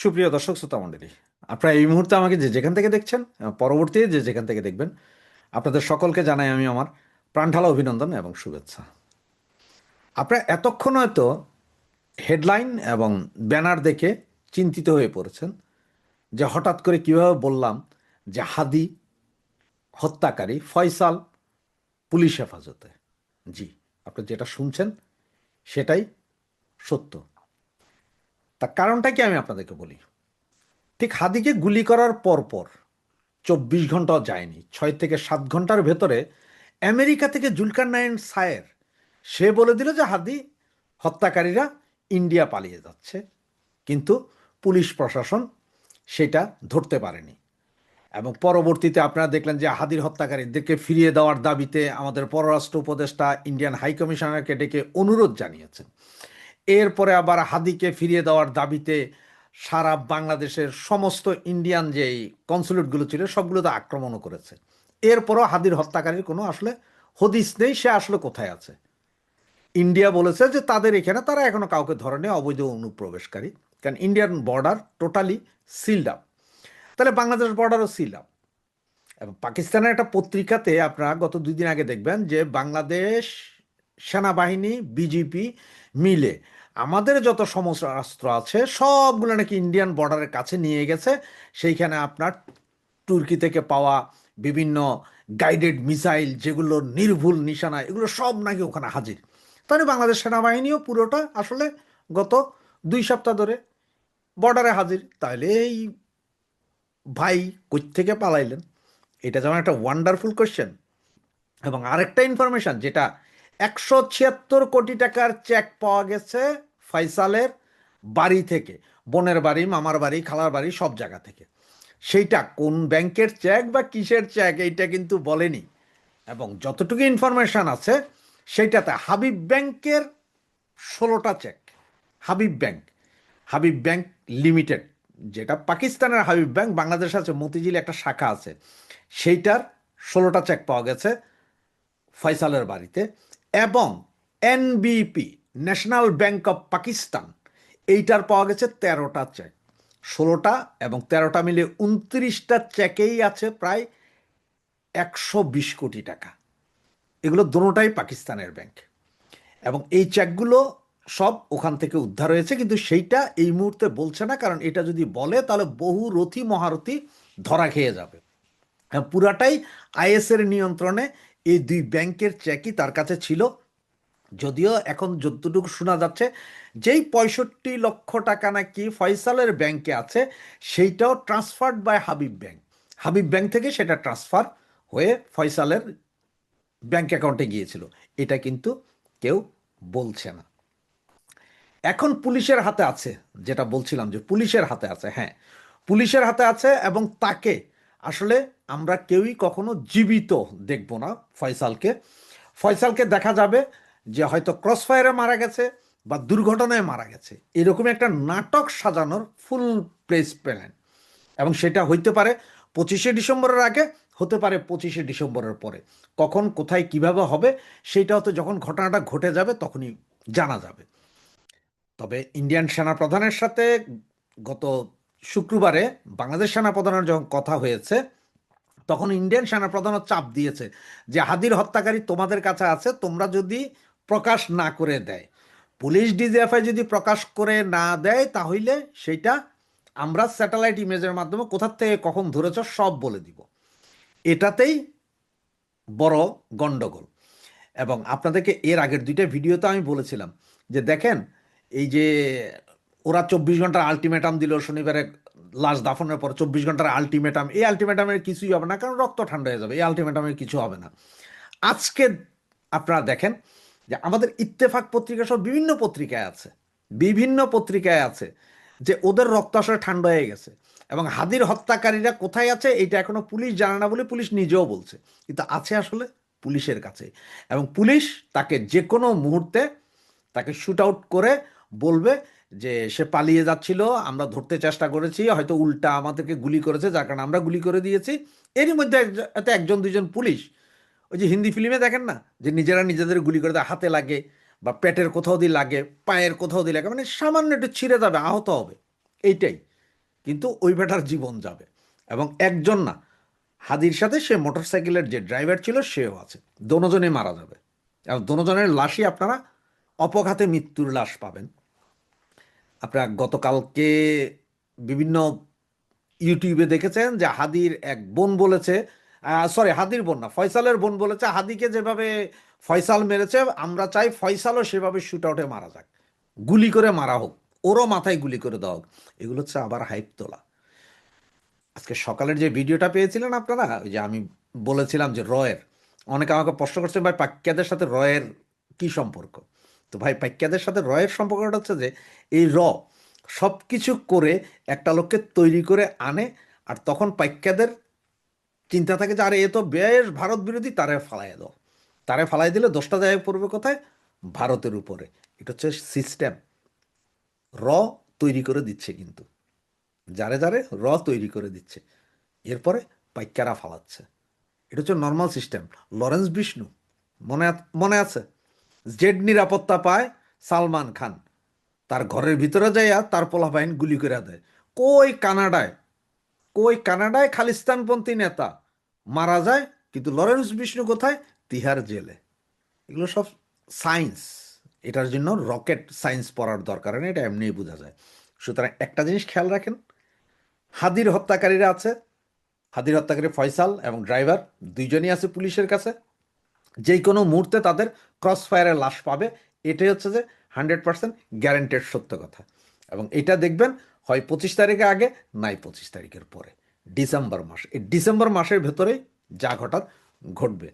সুপ্রিয় দর্শক শ্রোতা মণ্ডলী, আপনারা এই মুহূর্তে আমাকে যে যেখান থেকে দেখছেন পরবর্তীতে যে যেখান থেকে দেখবেন, আপনাদের সকলকে জানাই আমি আমার প্রাণঢালা অভিনন্দন এবং শুভেচ্ছা। আপনারা এতক্ষণ হয়তো হেডলাইন এবং ব্যানার দেখে চিন্তিত হয়ে পড়েছেন যে হঠাৎ করে কীভাবে বললাম যে হাদি হত্যাকারী ফয়সাল পুলিশ হেফাজতে। জি, আপনি যেটা শুনছেন সেটাই সত্য। তার কারণটা কি আমি আপনাদেরকে বলি? ঠিক হাদিকে গুলি করার পর পর চব্বিশ ঘন্টাও যায়নি। ছয় থেকে সাত ঘণ্টার ভেতরে আমেরিকা থেকে জুলকার নাইন সায়ের, সে বলে দিল যে হাদি হত্যাকারীরা ইন্ডিয়া পালিয়ে যাচ্ছে, কিন্তু পুলিশ প্রশাসন সেটা ধরতে পারেনি। এবং পরবর্তীতে আপনারা দেখলেন যে হাদির হত্যাকারীদেরকে ফিরিয়ে দেওয়ার দাবিতে আমাদের পররাষ্ট্র উপদেষ্টা, ইন্ডিয়ান হাইকমিশনারকে ডেকে অনুরোধ জানিয়েছেন। এরপরে আবার হাদিকে ফিরিয়ে দেওয়ার দাবিতে সারা বাংলাদেশের সমস্ত ইন্ডিয়ান যে কনসুলেটগুলো ছিল সবগুলোতে আক্রমণও করেছে। এরপরও হাদির হত্যাকারীর কোনো আসলে হদিস নেই, সে আসলে কোথায় আছে? ইন্ডিয়া বলেছে যে তাদের এখানে তারা এখনও কাউকে ধরেনি, অবৈধ অনুপ্রবেশকারী। কারণ Indian border totally sealed up. তাহলে বাংলাদেশ বর্ডারও সিল আপ। এবং পাকিস্তানের একটা পত্রিকাতে আপনারা গত দুই দিন আগে দেখবেন যে বাংলাদেশ সেনাবাহিনী, বিজেপি মিলে আমাদের যত সমস্ত আছে, সবগুলো নাকি ইন্ডিয়ান বর্ডারের কাছে নিয়ে গেছে। সেইখানে আপনার তুর্কি থেকে পাওয়া বিভিন্ন গাইডেড মিসাইল যেগুলো নির্ভুল নিশানা, এগুলো সব নাকি ওখানে হাজির। তাহলে বাংলাদেশ সেনাবাহিনীও পুরোটা আসলে গত দুই সপ্তাহ ধরে বর্ডারে হাজির। তাহলে এই ভাই থেকে পালাইলেন? এটা যেমন একটা ওয়ান্ডারফুল কোয়েশ্চেন এবং আরেকটা ইনফরমেশন যেটা একশো ছিয়াত্তর কোটি টাকার চেক পাওয়া গেছে ফয়সালের বাড়ি থেকে, বোনের বাড়ি, মামার বাড়ি, খালার বাড়ি, সব জায়গা থেকে। সেইটা কোন ব্যাংকের চেক বা কিসের চেক এইটা কিন্তু বলেনি। এবং যতটুকু ইনফরমেশন আছে, সেইটাতে হাবিব ব্যাংকের ষোলোটা cheque Habib bank. Habib bank limited যেটা পাকিস্তানের হাবিব ব্যাংক, বাংলাদেশ আছে, মতিঝিল একটা শাখা আছে। সেইটার ষোলোটা চেক পাওয়া গেছে ফয়সালের বাড়িতে। এবং NBP national bank of Pakistan এইটার পাওয়া গেছে তেরোটা চেক ষোলোটা এবং তেরোটা মিলে উনত্রিশটা চেকেই আছে প্রায় একশো বিশ কোটি টাকা। এগুলো দুটোটাই পাকিস্তানের ব্যাংক এবং এই চেকগুলো সব ওখান থেকে উদ্ধার হয়েছে কিন্তু সেইটা এই মুহূর্তে বলছে না কারণ এটা যদি বলে তাহলে বহু রথী মহারথি ধরা খেয়ে যাবে। হ্যাঁ, পুরাটাই আইএসের নিয়ন্ত্রণে এই দুই ব্যাংকের চেকই তার কাছে ছিল। যদিও এখন যতটুকু শোনা যাচ্ছে, যেই পঁয়ষট্টি লক্ষ টাকা নাকি ফয়সালের ব্যাংকে আছে, সেইটাও transferred by Habib bank Habib bank থেকে সেটা ট্রান্সফার হয়ে ফয়সালের ব্যাংক অ্যাকাউন্টে গিয়েছিল। এটা কিন্তু কেউ বলছে না। এখন পুলিশের হাতে আছে, যেটা বলছিলাম যে পুলিশের হাতে আছে হ্যাঁ। পুলিশের হাতে আছে এবং তাকে আসলে আমরা কেউই কখনো জীবিত দেখব না ফয়সালকে। ফয়সালকে দেখা যাবে যে হয়তো ক্রসফায়ারে মারা গেছে বা দুর্ঘটনায় মারা গেছে। এরকম একটা নাটক সাজানোর ফুল প্লেস প্ল্যান এবং সেটা হইতে পারে পঁচিশে ডিসেম্বরের আগে, হতে পারে পঁচিশে ডিসেম্বরের পরে। কখন, কোথায়, কীভাবে হবে সেইটা হয়তো যখন ঘটনাটা ঘটে যাবে, তখনই জানা যাবে। তবে ইন্ডিয়ান সেনাপ্রধানের সাথে গত শুক্রবারে বাংলাদেশ সেনাপ্রধানের যখন কথা হয়েছে, তখন ইন্ডিয়ান সেনাপ্রধানও চাপ দিয়েছে যে, হাদির হত্যাকারী তোমাদের কাছে আছে, তোমরা যদি প্রকাশ না করে দেয়। পুলিশ ডিজিএফআই যদি প্রকাশ করে না দেয়, তাহলে সেটা আমরা স্যাটেলাইট ইমেজের মাধ্যমে কোথার থেকে কখন ধরেছ সব বলে দিব। এটাতেই বড় গন্ডগোল। এবং আপনাদেরকে এর আগের দুইটা ভিডিওতে আমি বলেছিলাম যে দেখেন, এই যে ওরা চব্বিশ ঘণ্টার আলটিমেটাম দিল শনিবারে লাশ দাফনের পর, চব্বিশ ঘণ্টার আলটিমেটাম এই আলটিমেটামের কিছুই হবে না, কারণ রক্ত ঠান্ডা হয়ে যাবে, এই আলটিমেটামের কিছু হবে না। আজকে আপনারা দেখেন যে আমাদের ইত্তেফাক পত্রিকা সব বিভিন্ন পত্রিকায় আছে, বিভিন্ন পত্রিকায় আছে, যে ওদের রক্ত আসলে ঠান্ডা হয়ে গেছে এবং হাদির হত্যাকারীরা কোথায় আছে এটা এখনও পুলিশ জানে না বলে পুলিশ নিজেও বলছে। কিন্তু আছে আসলে পুলিশের কাছে এবং পুলিশ তাকে যে কোনো মুহূর্তে তাকে শুট আউট করে বলবে যে সে পালিয়ে যাচ্ছিল, আমরা ধরতে চেষ্টা করেছি, হয়তো উল্টা আমাদেরকে গুলি করেছে, যার কারণে আমরা গুলি করে দিয়েছি। এরই মধ্যে একজন দুজন পুলিশ ওই যে হিন্দি ফিল্মে দেখেন না? যে নিজেরা নিজেদের গুলি করে হাতে লাগে বা পেটের কোথাও দিয়ে লাগে, পায়ের কোথাও দিয়ে লাগে মানে সামান্য একটু ছিঁড়ে যাবে, আহত হবে। এইটাই। কিন্তু ওই বেটার জীবন যাবে। এবং একজন না, হাদির সাথে সে মোটরসাইকেলের যে ড্রাইভার ছিল, সেও আছে। দোনোজনে মারা যাবে। এবং দোনোজনের লাশই আপনারা অপঘাতে মৃত্যুর লাশ পাবেন। আপনারা গতকালকে বিভিন্ন ইউটিউবে দেখেছেন যে হাদির এক বোন বলেছে সরি হাদির বোন না ফয়সালের বোন বলেছে, হাদিকে যেভাবে ফয়সাল মেরেছে, আমরা চাই ফয়সালও সেভাবে শুট আউটে মারা যাক। গুলি করে মারা হোক। ওরও মাথায় গুলি করে দেওয়া হোক। এগুলো হচ্ছে আবার হাইপ তোলা। আজকে সকালের যে ভিডিওটা পেয়েছিলেন আপনারা, ওই যে আমি বলেছিলাম যে রয়ের, অনেকে আমাকে প্রশ্ন করছেন, ভাই পাক্যাদের সাথে রয়ের কি সম্পর্ক? তো ভাই পাক্যাদের সাথে রয়ের সম্পর্কটা হচ্ছে যে, এই র সব কিছু করে একটা লোককে তৈরি করে আনে, আর তখন পাক্যাদের চিন্তা থাকে যে, আরে, এ তো বেশ ভারত বিরোধী, তারে ফালাই দাও। তারে ফালাই দিলে দশটা জায়গায় পড়বে কোথায়? ভারতের উপরে। এটা হচ্ছে সিস্টেম র তৈরি করে দিচ্ছে কিন্তু। যারে যারে র তৈরি করে দিচ্ছে। এরপরে পাইকারা ফালাচ্ছে। এটা হচ্ছে নর্মাল সিস্টেম লরেন্স বিষ্ণু, মনে মনে আছে? জেড নিরাপত্তা পায় সালমান খান। তার ঘরের ভিতরে যাইয়া তার পোলা বাহিনী গুলি করে দেয়। কই কানাডায়? কই কানাডায় খালিস্তানপন্থী নেতা? মারা যায়, কিন্তু লরেন্স বিষ্ণু কোথায়? তিহার জেলে। এগুলো সব সায়েন্স। এটার জন্য রকেট সায়েন্স পড়ার দরকার নেই, এটা এমনিই বোঝা যায়। সুতরাং একটা জিনিস খেয়াল রাখেন, হাদির হত্যাকারীরা আছে, হাদির হত্যাকারী ফয়সাল এবং ড্রাইভার, দুইজনই আছে পুলিশের কাছে। যে কোনো মুহূর্তে তাদের ক্রস ফায়ারের লাশ পাবে, এটাই হচ্ছে যে হান্ড্রেড পার্সেন্ট গ্যারেন্টেড সত্য কথা। এবং এটা দেখবেন হয় পঁচিশ তারিখে আগে, নাই পঁচিশ তারিখের পরে। ডিসেম্বর মাস, এই ডিসেম্বর মাসের ভেতরে যা ঘটার, ঘটবে।